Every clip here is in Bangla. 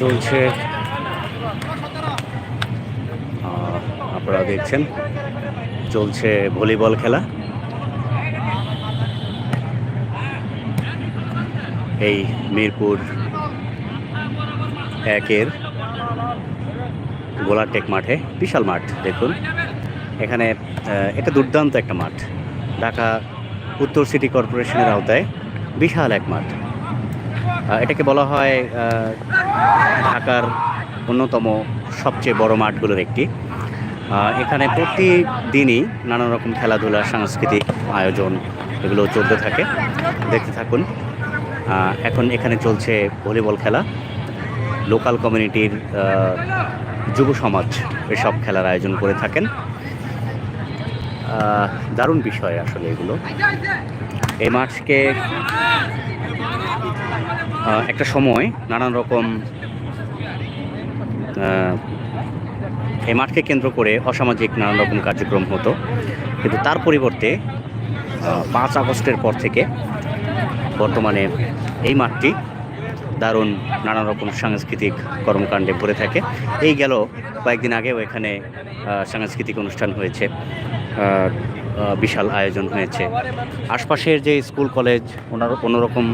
চলছে। আপনারা দেখছেন চলছে ভলিবল খেলা। এই মিরপুর একের গোলারটেক মাঠে বিশাল মাঠ, দেখুন। এখানে এটা দুর্দান্ত একটা মাঠ। ঢাকা উত্তর সিটি কর্পোরেশনের আওতায় বিশাল এক মাঠ। এটাকে বলা হয় ঢাকার অন্যতম সবচেয়ে বড় মাঠগুলোর একটি। এখানে প্রতিদিনই নানা রকম খেলাধুলা, সাংস্কৃতিক আয়োজন, এগুলো চলতে থাকে। দেখতে থাকুন। এখন এখানে চলছে ভলিবল খেলা। লোকাল কমিউনিটির যুব সমাজ এসব খেলার আয়োজন করে থাকেন। দারুণ বিষয় আসলে এগুলো। এই মাঠকে একটা সময় নানান রকম এই মাঠকে কেন্দ্র করে অসামাজিক নানান রকম কার্যক্রম হতো। কিন্তু তার পরিবর্তে পাঁচ আগস্টের পর থেকে বর্তমানে এই মাঠটি দারুণ নানা রকম সাংস্কৃতিক কর্মকাণ্ডে ভরে থাকে। এই গেল কয়েকদিন আগেও এখানে সাংস্কৃতিক অনুষ্ঠান হয়েছে বিশাল আয়োজন হয়েছে। আশপাশের যে স্কুল, কলেজ অন্যরকম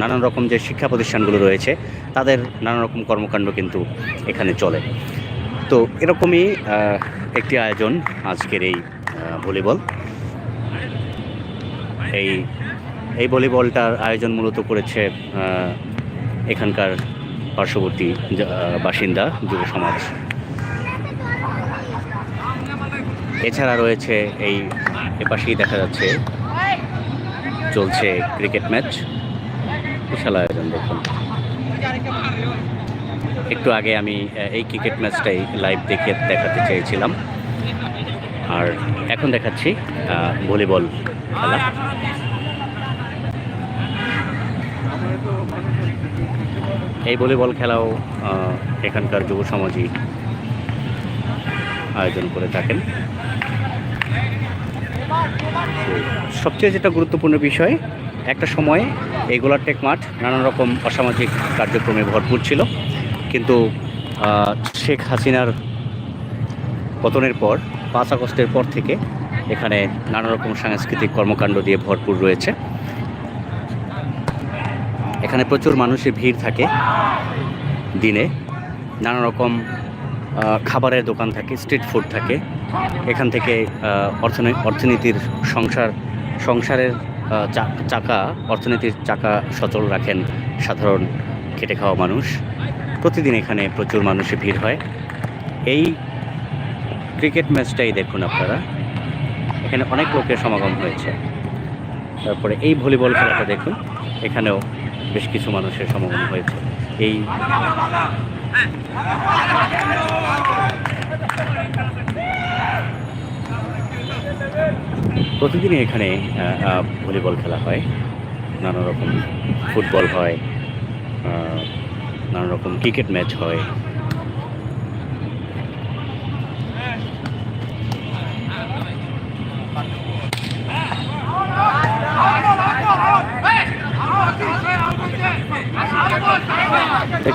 নানান রকম যে শিক্ষা প্রতিষ্ঠানগুলো রয়েছে, তাদের নানা রকম কর্মকাণ্ড কিন্তু এখানে চলে। তো এরকমই একটি আয়োজন আজকের এই ভলিবল। এই এই ভলিবলটার আয়োজন মূলত করেছে এখানকার পার্শ্ববর্তী বাসিন্দা, যুব সমাজ। এছাড়া রয়েছে এই, এপাশেই দেখা যাচ্ছে, চলছে ক্রিকেট ম্যাচ, বিশাল আয়োজন দেখুন। একটু আগে আমি এই ক্রিকেট ম্যাচটাই লাইভ দেখে দেখাতে চেয়েছিলাম। আর এখন দেখাচ্ছি ভলিবল খেলা। এই ভলিবল খেলাও এখানকার যুব সমাজই আয়োজন করে থাকেন। সবচেয়ে যেটা গুরুত্বপূর্ণ বিষয়, একটা সময় এই গোলারটেক মাঠ নানান রকম অসামাজিক কার্যক্রমে ভরপুর ছিল। কিন্তু শেখ হাসিনার পতনের পর, পাঁচ আগস্টের পর থেকে এখানে নানা রকম সাংস্কৃতিক কর্মকাণ্ড দিয়ে ভরপুর রয়েছে। এখানে প্রচুর মানুষের ভিড় থাকে দিনে। নানা রকম খাবারের দোকান থাকে, স্ট্রিট ফুড থাকে। এখান থেকে অর্থনীতির সংসার, সংসারের চাকা, অর্থনীতির চাকা সচল রাখেন সাধারণ খেটে খাওয়া মানুষ। প্রতিদিন এখানে প্রচুর মানুষের ভিড় হয়। এই ক্রিকেট ম্যাচটাই দেখুন আপনারা। এখানে অনেক লোকের সমাগম হয়েছে। তারপরে এই ভলিবল খেলাটা দেখুন। এখানেও বেশ কিছু মানুষের সমাগম হয়েছে। এই প্রতিদিনই এখানে ভলিবল খেলা হয়। নানা রকম ফুটবল হয় নানা রকম ক্রিকেট ম্যাচ হয়।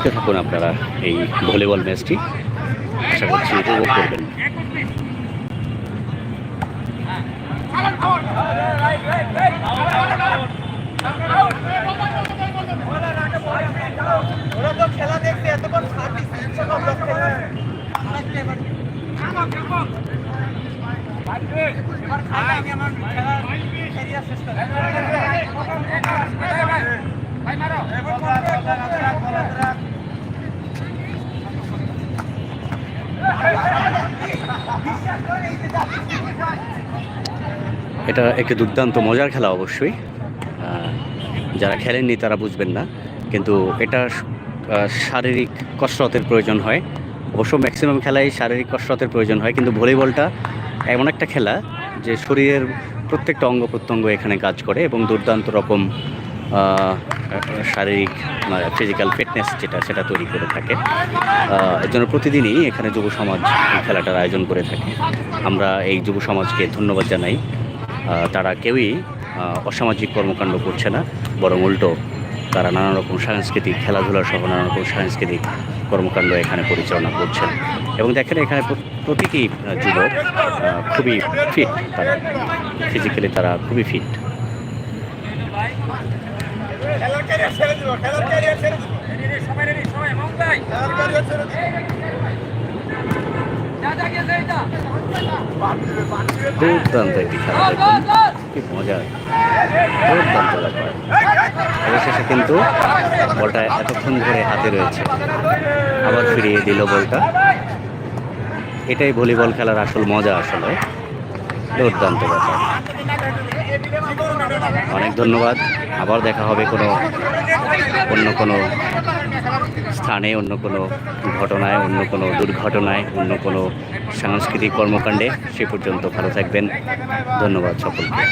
দেখতে থাকুন আপনারা এই ভলিবল ম্যাচটি আশা করছি উপভোগ করবেন খেলা দেখতে এতক্ষণ এটা একটি দুর্দান্ত মজার খেলা অবশ্যই। যারা খেলেননি তারা বুঝবেন না। কিন্তু এটা শারীরিক কসরতের প্রয়োজন হয়। অবশ্য ম্যাক্সিমাম খেলায় শারীরিক কসরতের প্রয়োজন হয়, কিন্তু ভলিবলটা এমন একটা খেলা যে শরীরের প্রত্যেকটা অঙ্গ প্রত্যঙ্গ এখানে কাজ করে এবং দুর্দান্ত রকম শারীরিক ফিজিক্যাল ফিটনেস যেটা, সেটা তৈরি করে থাকে। এর জন্য প্রতিদিনই এখানে যুব সমাজ খেলাটার আয়োজন করে থাকে। আমরা এই যুব সমাজকে ধন্যবাদ জানাই। তারা কেউই অসামাজিক কর্মকাণ্ড করছে না, বরং উল্টো। তারা নানা রকম সাংস্কৃতিক খেলাধুলা সহ নানা রকম সাংস্কৃতিক কর্মকাণ্ড এখানে পরিচালনা করছেন। এবং দেখেন, এখানে প্র- প্রতিটি যুবক খুবই ফিট তারা। ফিজিক্যালি তারা খুবই ফিট দুর্দান্ত একটি খেলা দেখুন। কি মজা। দুর্দান্ত ব্যাপার। অবশেষে কিন্তু বলটা এতক্ষণ ধরে হাতে রয়েছে। আবার ফিরিয়ে দিল বলটা। এটাই ভলিবল খেলার আসল মজা আসলে। দুর্দান্ত ব্যাপার। অনেক ধন্যবাদ। আবার দেখা হবে কোনো অন্য কোনো স্থানে, অন্য কোনো ঘটনায়, অন্য কোনো দুর্ঘটনায়, অন্য কোনো সাংস্কৃতিক কর্মকাণ্ডে সে পর্যন্ত ভালো থাকবেন। ধন্যবাদ সকলকে।